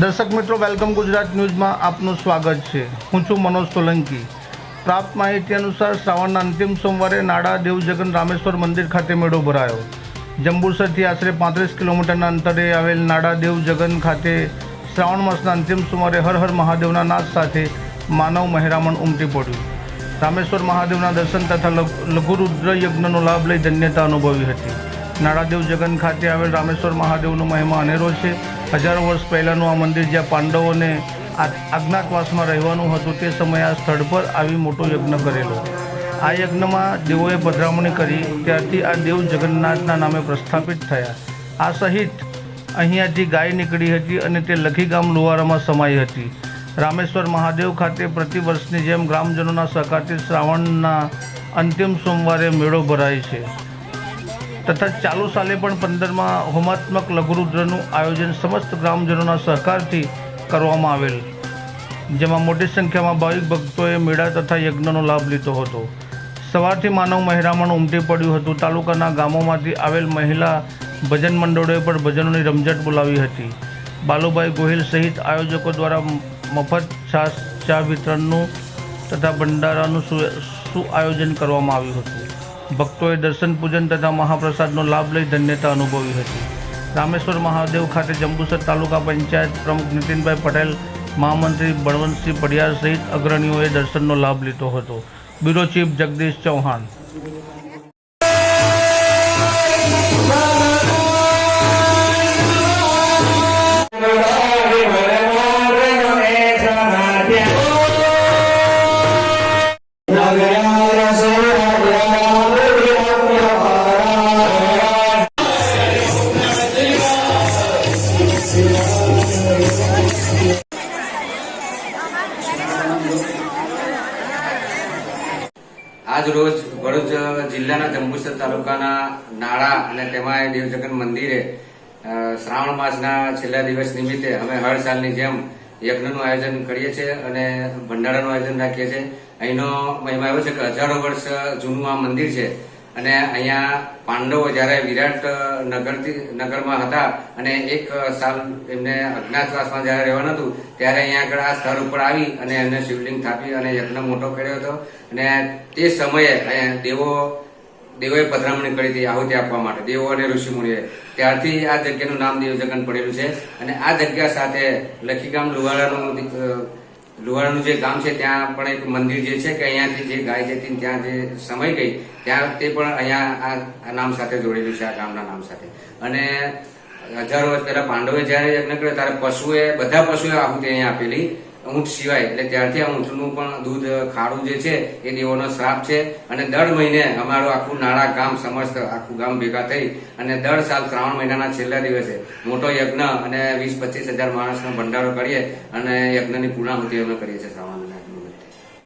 દર્શક મિત્રો વેલકમ ગુજરાત ન્યૂઝમાં આપનું સ્વાગત છે. હું છું મનોજ સોલંકી. પ્રાપ્ત માહિતી અનુસાર શ્રાવણના અંતિમ સોમવારે નાડા દેવજગન રામેશ્વર મંદિર ખાતે મેળો ભરાયો. જંબુસરથી આશરે પાંત્રીસ કિલોમીટરના અંતરે આવેલ નાડા દેવજગન ખાતે શ્રાવણ માસના અંતિમ સોમવારે હર હર મહાદેવના નાદ સાથે માનવ મહેરામણ ઉમટી પડ્યું. રામેશ્વર મહાદેવના દર્શન તથા લઘુ- લઘુરુદ્ર યજ્ઞનો લાભ લઈ ધન્યતા અનુભવી હતી. નાડાદેવ જગન ખાતે આવેલ રામેશ્વર મહાદેવનો મહિમા અનેરો છે. હજારો વર્ષ પહેલાંનું આ મંદિર જ્યાં પાંડવોને આ- અજ્ઞાતવાસમાં રહેવાનું હતું તે સમયે આ સ્થળ પર આવી મોટો યજ્ઞ કરેલો. આ યજ્ઞમાં દેવોએ પધરામણી કરી, ત્યારથી આ દેવ જગન્નાથના નામે પ્રસ્થાપિત થયા. આ સહિત અહીંયાથી ગાય નીકળી હતી અને તે લખી ગામ લુવારામાં સમાઈ હતી. રામેશ્વર મહાદેવ ખાતે પ્રતિ વર્ષની જેમ ગ્રામજનોના સહકારથી શ્રાવણના અંતિમ સોમવારે મેળો ભરાય છે. તથા ચાલુ સાલે પણ પંદરમાં હોમાત્મક લઘુરુદ્રનું આયોજન સમસ્ત ગ્રામજનોના સહકારથી કરવામાં આવેલ. જેમાં મોટી સંખ્યામાં ભાવિક ભક્તોએ મેળા તથા યજ્ઞનો લાભ લીધો હતો. સવારથી માનવ મહેરામણ ઉમટી પડ્યું હતું. તાલુકાના ગામોમાંથી આવેલ મહિલા ભજન મંડળોએ પણ ભજનોની રમઝટ બોલાવી હતી. બાલુભાઈ ગોહિલ સહિત આયોજકો દ્વારા મફત છાસ, ચા વિતરણનું તથા ભંડારાનું સુઆયોજન કરવામાં આવ્યું હતું. ભક્તોએ દર્શન, પૂજન તથા મહાપ્રસાદનો લાભ લઈ ધન્યતા અનુભવી હતી. રામેશ્વર મહાદેવ ખાતે જંબુસર તાલુકા પંચાયત પ્રમુખ નીતિનભાઈ પટેલ, મહામંત્રી બળવંતસિંહ પડિયાર સહિત અગ્રણીઓએ દર્શનનો લાભ લીધો હતો. Bureau chief Jagdish Chauhan. આજ રોજ ભરૂચ જિલ્લાના જંબુસર તાલુકાના નાળા અને તેમાં દેવજગન મંદિરે શ્રાવણ માસના છેલ્લા દિવસ નિમિત્તે અમે હર સાલની જેમ યજ્ઞનું આયોજન કરીએ છીએ અને ભંડારાનું આયોજન રાખીએ છીએ. અહીંનો મહિમા એવો છે કે હજારો વર્ષ જૂનું આ મંદિર છે. અને અહીંયા પાંડવો જ્યારે વિરાટ નગરથી, નગરમાં હતા અને એક સાલ એમને અજ્ઞાતવાસમાં જ્યારે રહેવાનું હતું, ત્યારે અહીંયા આગળ આ સ્થળ ઉપર આવી અને એમને શિવલિંગ થાપી અને યજ્ઞ મોટો કર્યો હતો. અને તે સમયે અહીંયા દેવો, દેવોએ પધરામણી કરી હતી આહુતિ આપવા માટે, દેવો અને ઋષિમુનિએ ત્યારથી આ જગ્યાનું નામ દેવજગન પડેલું છે. અને આ જગ્યા સાથે લખીગામ લુવાડાનું લુહારાનું જે ગામ છે, ત્યાં પણ એક મંદિર જે છે કે અહીંયાથી જે ગાય જતી ત્યાં જે સમય ગઈ, ત્યાં તે પણ અહીંયા આ નામ સાથે જોડેલું છે, આ ગામના નામ સાથે. અને હજારો વર્ષ પહેલા પાંડવે જયારે યજ્ઞ કર્યો, ત્યારે પશુએ બધા પશુએ આહુતિ અહીંયા આપેલી. ઊંટ સિવાય. એટલે ત્યારથી આ ઊંટનું પણ દૂધ, ખાડું જે છે, એ દેવોનો શ્રાપ છે. અને દર મહિને અમારું આખું નાળા ગામ સમસ્ત, આખું ગામ ભેગા થઈ અને દર સાલ શ્રાવણ મહિનાના છેલ્લા દિવસે મોટો યજ્ઞ અને વીસ પચીસ હજાર માણસનો ભંડારો કરીએ અને યજ્ઞની પૂર્ણાહુતિ અમે કરીએ છીએ શ્રાવણ